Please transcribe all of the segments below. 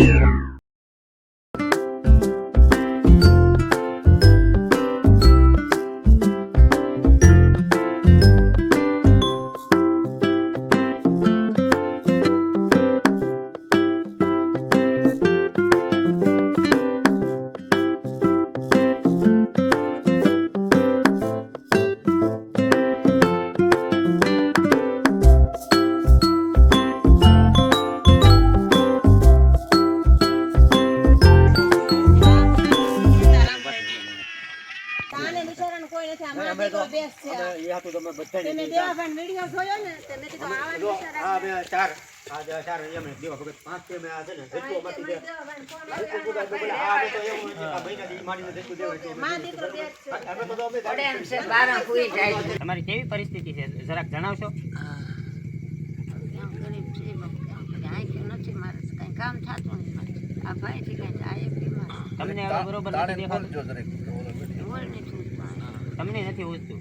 Yeah. દીકરો છે અમે એ હાટુ તમે બધાને તમે દેવાભાઈ વીડિયો જોયો ને તે મેં કીધું આવવાનું જો, વિચાર બે ચાર આ બે ચાર એમ દેવા ભગત પાંચ છે મેં આ છે ને દે- તો આ એવું આ માં દીકરો છે. અમે તો અમે પડે એમ છે બારા હુઈ જાય તમારી કેવી પરિસ્થિતિ છે? જરાક જણાવશો? કેમ છે થતું નથી આ આ ભાઈથી કઈ જાય બીમાર. તમને હવે બરોબર નથી દેખાતું? આ. તમને નથી નહીં.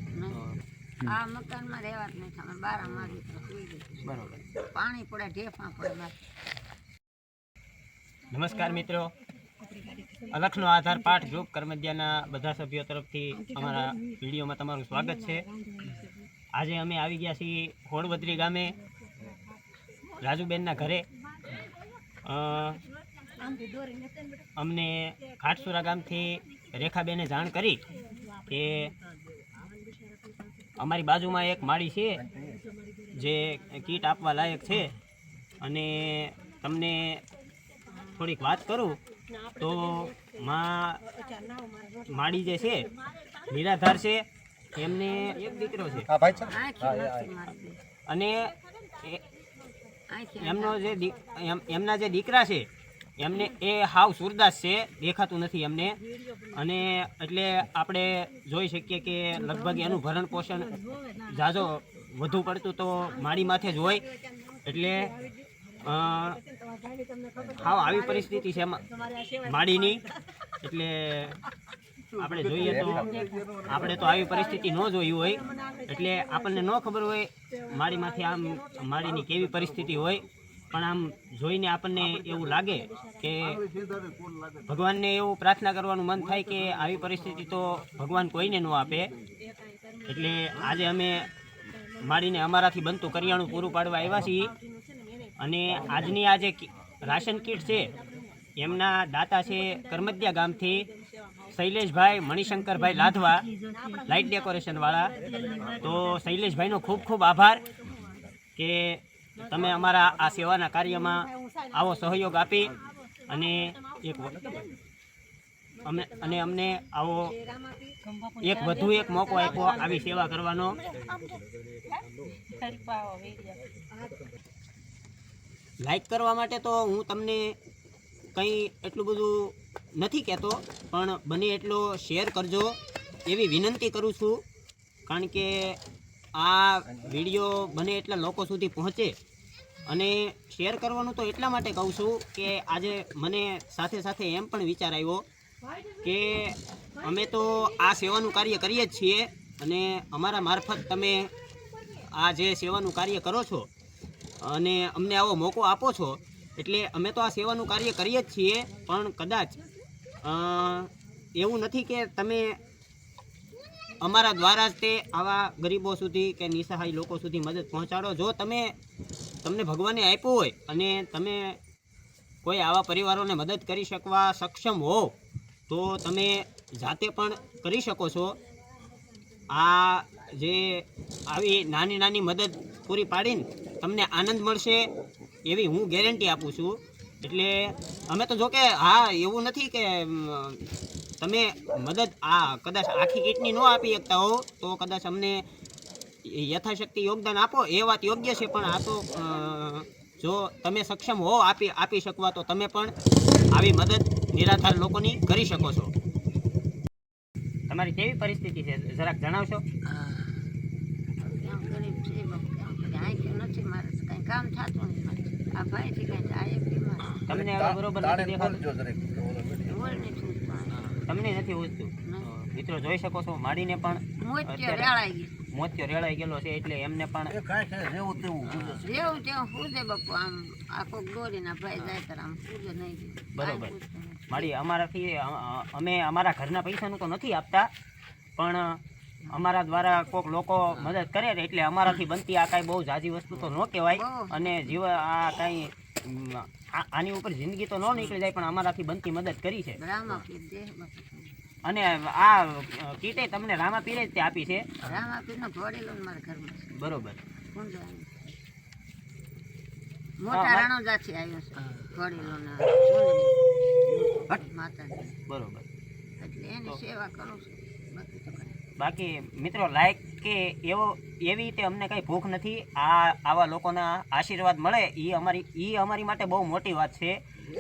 આ મકાનમાં રહેવા જ નહીં થાય. અમે બારા ગયો. બરોબર પાણી પડે ઢેફા પડે નમસ્કાર મિત્રો અલખનો આધાર પાઠ ગ્રુપ કરમદિયાના બધા સભ્યો તરફથી અમારા વિડીયોમાં તમારું સ્વાગત છે આજે અમે આવી ગયા છીએ હોળવદરી ગામે રાજુબેનના ઘરે અમને ખાટસુરા ગામથી રેખાબેને જાણ કરી કે અમારી બાજુમાં એક માળી છે જે કીટ આપવા લાયક છે. અને તમને થોડીક વાત કરું તો માં માળી જે છે નિરાધાર છે એમને એક દીકરો છે. અને એ- એમનો જે એમના જે દીકરા છે એમને એ હાવ સુરદાસ છે, દેખાતું નથી એમને. અને એટલે આપણે જોઈ શકીએ કે લગભગ એનું ભરણ પોષણ જાજો વધુ પડતું તો માડી માથે જ હોય. એટલે હાવ આવી પરિસ્થિતિ છે માડીની. એટલે આપણે જોઈએ તો આપણે તો આવી પરિસ્થિતિ ન જોઈ હોય. એટલે આપણને ન ખબર હોય માળીમાંથી આમ માળીની કેવી પરિસ્થિતિ હોય. પણ આમ જોઈને આપણને એવું લાગે કે ભગવાનને એવું પ્રાર્થના કરવાનું મન થાય કે આવી પરિસ્થિતિ તો ભગવાન કોઈને ન આપે. એટલે આજે અમે મારીને અમારાથી બનતું કરિયાણું પૂરું પાડવા આવ્યા છીએ. અને આજની આ જે રાશન કીટ છે એમના દાતા છે કરમદિયા ગામથી શૈલેષભાઈ મણિશંકરભાઈ લાધવા લાઇટ ડેકોરેશનવાળા. તો શૈલેષભાઈનો ખૂબ ખૂબ આભાર કે તમે અમારા આ સેવાના કાર્યમાં આવો સહયોગ આપી અને એક અમે અને અમને આવો એક વધુ એક મોકો આપ્યો આવી સેવા કરવાનો. લાઈક કરવા માટે તો હું તમને કંઈ એટલું બધું નથી કહેતો, પણ બને એટલો શેર કરજો. એવી વિનંતી કરું છું, કારણ કે આ વીડિયો બને એટલા લોકો સુધી પહોંચે. અને શેર કરવાનું તો એટલા માટે કહું છું કે આજે મને સાથે સાથે એમ પણ વિચાર આવ્યો કે અમે તો આ સેવાનું કાર્ય કરીએ જ છીએ અને અમારા મારફત તમે આ જે સેવાનું કાર્ય કરો છો અને અમને આવો મોકો આપો છો, એટલે અમે તો આ સેવાનું કાર્ય કરીએ જ છીએ, પણ કદાચ એવું નથી કે તમે અમારા દ્વારા જ તે આવા ગરીબો સુધી કે નિસહાય લોકો સુધી મદદ પહોંચાડો. જો તમે તમને ભગવાને આપ્યું હોય અને તમે કોઈ આવા પરિવારોને મદદ કરી શકવા સક્ષમ હો, તો તમે જાતે પણ કરી શકો છો. આ જે આવી નાની નાની મદદ પૂરી પાડીને તમને આનંદ મળશે એવી હું ગેરંટી આપું છું. એટલે અમે તો જો કે હા, એવું નથી કે તમે મદદ આ કદાચ આખી કીટની ન આપી શકતા હો તો કદાચ અમને યથાશક્તિ યોગદાન આપો એ વાત યોગ્ય છે પણ આ તો જો તમે સક્ષમ હો આપી આપી શકવા તો તમે પણ આવી મદદ નિરાધાર લોકોની કરી શકો છો. તમારી કેવી પરિસ્થિતિ છે? જરાક જણાવશો. તમને બરોબર નથી દેખાતું. તમને નથી ઉજતું મિત્રો જોઈ શકો છો માડીને પણ મોતિયો રેળાઈ ગયેલો છે એટલે એમને પણ જેવું તેવું પૂજે બાપુ આમ આખો દોરીના ભાઈ જાય ત્યારે આમ પૂજે નહીં બરોબર. માડી અમારાથી અમે અમારા ઘરના પૈસાનું તો નથી આપતા પણ અમારા દ્વારા કોઈક લોકો મદદ કરે ને એટલે અમારાથી બનતી આ કાંઈ બહુ ઝાઝી વસ્તુ તો ન કહેવાય. અને જીવ આ કાંઈ આની ઉપર જિંદગી તો ન નીકળી જાય પણ અમારાથી બનતી મદદ કરી છે. અને આ કીટે તમને રામા પીરે જ તે આપી છે? રામા પીરનો ઘોડેલો મારા ઘરમાં છે. બરોબર. મોટા રાણો રણોજાથી આવ્યો છે. ઘોડેલો ને માતાજી. બરોબર. એટલે એની સેવા કરું છું. બાકી તો બાકી મિત્રો લાઈક કે એવો, એવી રીતે અમને કંઈ ભૂખ નથી, આ, આવા લોકોના આશીર્વાદ મળે એ અમારી એ અમારી માટે બહુ મોટી વાત છે.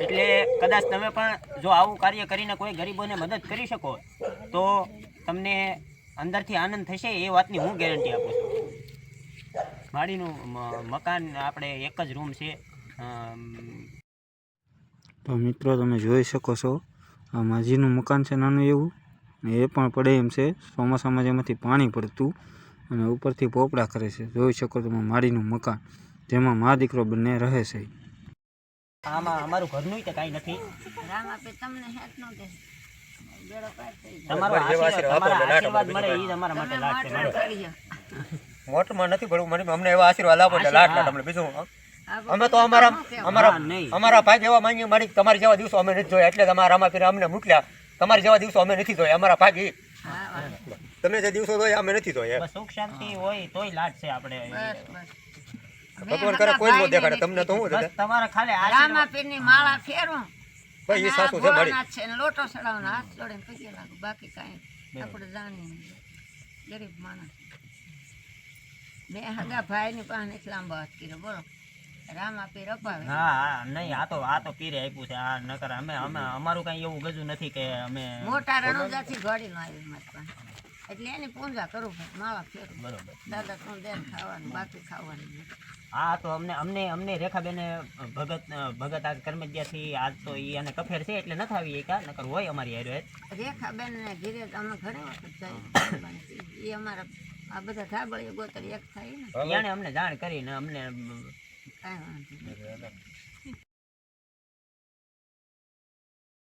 એટલે કદાચ તમે પણ જો આવું કાર્ય કરીને કોઈ ગરીબોને મદદ કરી શકો, તો તમને અંદરથી આનંદ થશે, એ વાતની હું ગેરંટી આપું છું. માડીનું મકાન આપણે એક જ રૂમ છે. તો મિત્રો, તમે જોઈ શકો છો, આ માજીનું મકાન છે નાનું એવું. એ પણ પડે એમ છે ચોમાસામાં જેમાંથી પાણી પડતું અને ઉપરથી પોપડા કરે છે. જોઈ શકો તમે માડીનું મકાન જેમાં મા દીકરો બંને રહે છે. આમાં અમારું ઘરનું તે કાંઈ નથી. રામ આપે તમને હેત ન દે બેડો પાર થઈ જાય તમારો આશીર્વાદ મળે એ અમારા માટે. મોટરમાં નથી ભરવું મને અમને એવા આશીર્વાદ આપો એટલે લાટ લાટ અમને બીજું અમે તો અમારા અમારા અમારા ભાઈ જેવા માંગીએ મારી તમારી જેવા દિવસો અમે નથી જોયા. એટલે જ અમારા અમને મોકલ્યા તમારી જેવા દિવસો અમે નથી જોયા અમારા ભાગ. તમે જે દિવસો જોયા અમે નથી જોયા. સુખ શાંતિ હોય તોય લાટ છે આપણે. ભગવાન કરે કોઈ નો દેખાડે તમને તો હું તમારા ખાલી રામા પીરની માળા ફેરો. ભાઈ એ સાસુ છે મારી છે ને લોટો ચડાવવાનો હાથ જોડીને પગે લાગુ બાકી કાંઈ આપણે જાણીએ ગરીબ માણસ. મેં હગા ભાઈની પાસે લાંબો હાથ કર્યો બોલો. રામા પીર અપાવે હા હા નહીં આ તો આ તો પીરે આપ્યું છે આ નકર અમે અમે અમારું કઈ એવું ગજું નથી કે અમે મોટા રણુજાથી ઘડી નો આવી મારી પાસે. એટલે એની પૂજા કરું માળા ફેરવું બરોબર. દાદા તું દેન ખાવાનું બાકી ખાવાનું હા આ તો અમને અમને અમને રેખાબેને ભગત ભગત આ કર્મજ્યાથી આજ તો ઈ અને કફેર છે એટલે નથી આવી એકા? નકર હોય અમારી હેરો રેખા બેન ને ધીરે અમે ઘણી વખત જાય એ અમારા આ બધા ધાબળીઓ ગોતર એક થાય ને. અમને જાણ કરીને અમને કાંઈ વાંધો નહીં